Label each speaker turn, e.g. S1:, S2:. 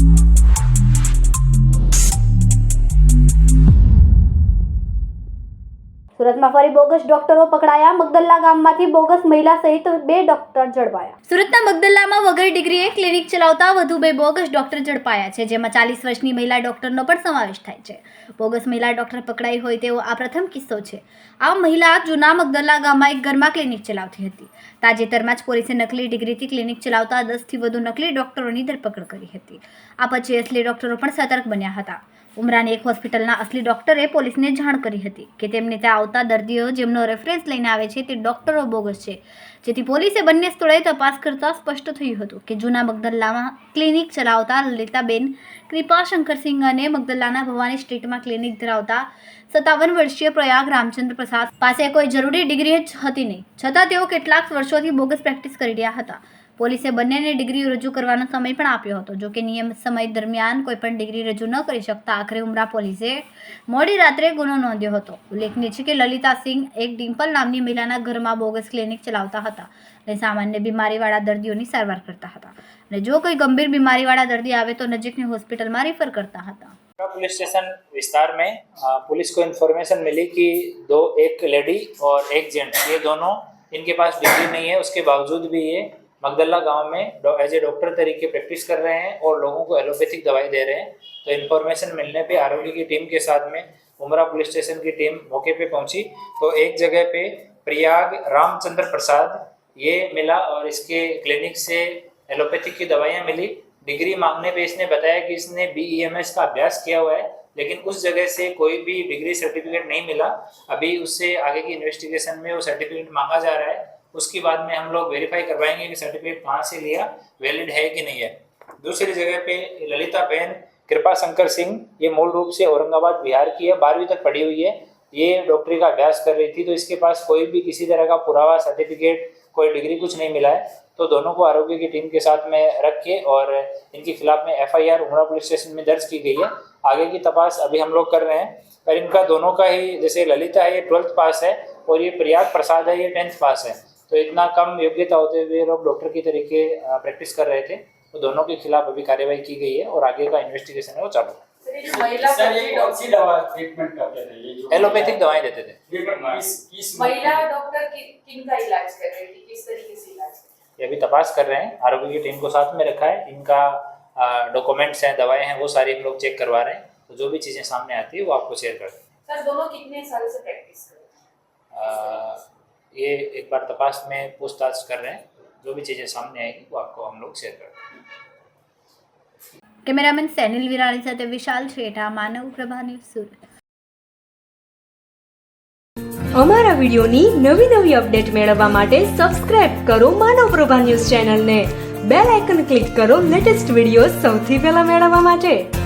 S1: you સુરતમાં ફરી bogus ડોક્ટરો પકડાયા. મગદલ્લા ગામમાંથી બોગસ મહિલા સહિત બે ડોક્ટર ઝડપાયા. સુરતના મગદલ્લામાં વગર ડિગ્રીએ ક્લિનિક ચલાવતા વધુ બે બોગસ ડોક્ટર ઝડપાયા છે, જેમાં ચાલીસ વર્ષની મહિલા ડોક્ટરનો પણ સમાવેશ થાય છે. બોગસ મહિલા ડોક્ટર પકડાઈ હોય તેવો આ પ્રથમ કિસ્સો છે. આ મહિલા જૂના મગદલ્લા ગામમાં એક ઘરમાં ક્લિનિક ચલાવતી હતી. તાજેતરમાં જ પોલીસે નકલી ડિગ્રીથી ક્લિનિક ચલાવતા દસથી વધુ નકલી ડોક્ટરોની ધરપકડ કરી હતી. આ પછી અસલી ડોક્ટરો પણ સતર્ક બન્યા હતા. ઉમરાની એક હોસ્પિટલના અસલી ડોક્ટરે પોલીસને જાણ કરી હતી કે તેમને ત્યાં આવતા દર્દીઓ જેમનો રેફરન્સ લઈને આવે છે તે ડોક્ટરો બોગસ છે. જેથી પોલીસે બંને સ્થળોએ તપાસ કરતાં સ્પષ્ટ થયું હતું કે જૂના મગદલ્લામાં ક્લિનિક ચલાવતા લલિતાબેન કૃપા શંકરસિંહ અને મગદલ્લાના ભવાની સ્ટ્રીટમાં ક્લિનિક ધરાવતા સત્તાવન વર્ષીય પ્રયાગ રામચંદ્ર પ્રસાદ પાસે કોઈ જરૂરી ડિગ્રી જ હતી નહીં. છતાં તેઓ કેટલાક વર્ષોથી બોગસ પ્રેક્ટિસ કરી રહ્યા હતા. પોલીસે બંનેને ડિગ્રી રજૂ કરવાનો સમય પણ આપ્યો હતો જો કે નિયમિત સમય દરમિયાન કોઈ પણ ડિગ્રી રજૂ ન કરી શકતા આખરે ઉમરા પોલીસે મોડી રાત્રે ગુનો નોંધ્યો હતો ઉલ્લેખનીય છે કે લલિતા સિંહ એક ડિમ્પલ નામની મહિલાના ઘરમાં બોગસ ક્લિનિક ચલાવતા હતા અને સામાન્ય બીમારીવાળા દર્દીઓની સારવાર કરતા હતા અને જો કોઈ ગંભીર બીમારીવાળા દર્દી આવે તો નજીકની હોસ્પિટલમાં રેફર કરતા હતા
S2: पुलिस स्टेशन विस्तार में अ, पुलिस को इन्फॉर्मेशन मिली कि दो एक लेडी और एक जेंट्स ये दोनों इनके पास डिग्री नहीं है उसके बावजूद भी ये मगदल्ला गाँव में एज ए डॉक्टर तरीके प्रैक्टिस कर रहे हैं और लोगों को एलोपैथिक दवाई दे रहे हैं। तो इन्फॉर्मेशन मिलने पे आरोग्य की टीम के साथ में उमरा पुलिस स्टेशन की टीम मौके पे पहुँची। तो एक जगह पे प्रयाग रामचंद्र प्रसाद, ये मिला और इसके क्लिनिक से एलोपैथिक की दवाइयाँ मिली। डिग्री मांगने पे इसने बताया कि इसने बीईएमएस का अभ्यास किया हुआ है, लेकिन उस जगह से कोई भी डिग्री सर्टिफिकेट नहीं मिला। अभी उससे आगे की इन्वेस्टिगेशन में वो सर्टिफिकेट मांगा जा रहा है। उसके बाद में हम लोग वेरीफाई करवाएँगे कि सर्टिफिकेट कहाँ से लिया वैलिड है कि नहीं है। दूसरी जगह पे ललिता बहन कृपा शंकर सिंह, ये मूल रूप से औरंगाबाद, बिहार की है, बारहवीं तक पढ़ी हुई है। ये डॉक्टरी का अभ्यास कर रही थी तो इसके पास कोई भी किसी तरह का पुरावा सर्टिफिकेट कोई डिग्री कुछ नहीं मिला है। तो दोनों को आरोग्य की टीम के साथ में रख के और इनके खिलाफ में F I R police station में दर्ज की गई है। आगे की तपास अभी हम लोग कर रहे हैं, पर इनका दोनों का ही, जैसे ललिता है, ये ट्वेल्थ पास है और ये प्रयाग प्रसाद है, ये टेंथ पास है। तो इतना कम योग्यता होते हुए लोग डॉक्टर की तरीके प्रैक्टिस कर रहे थे तो दोनों के खिलाफ अभी कार्यवाही की गई है और आगे का इन्वेस्टिगेशन है वो चालू है।
S3: सर, ये जो महिला
S4: सर ये
S3: पति
S4: कौन सी दवा ट्रीटमेंट करते थे? ये जो
S2: एलोपैथिक दवाएँ देते थे।
S4: किस किस
S3: महिला डॉक्टर किन का इलाज कर रही थी? किस तरीके से इलाज कर रही थी?
S2: ये अभी तपास कर रहे हैं। आरोग्य की टीम को साथ में रखा है। इनका डॉक्यूमेंट्स हैं दवाएँ हैं वो सारी हम लोग चेक करवा रहे हैं। तो जो भी चीज़ें सामने आती है वो आपको शेयर कर दें
S3: सर दोनों कितने साल से प्रैक्टिस कर रहे हैं?
S2: ये एक बार तपास में पूछताछ कर रहे हैं जो भी चीज़ें सामने आएगी वो आपको हम लोग शेयर कर देंगे
S1: કેમેરામેન સેનિલ વિરાણી સાથે વિશાલ છેઠા માનવ પ્રભા ન્યૂઝ સુરત
S5: અમારા વિડિયોની નવી નવી અપડેટ મેળવવા માટે સબસ્ક્રાઇબ કરો માનવ પ્રભા ન્યૂઝ ચેનલને બેલ આઇકન ક્લિક કરો લેટેસ્ટ વિડીયો સૌથી પહેલા મેળવવા માટે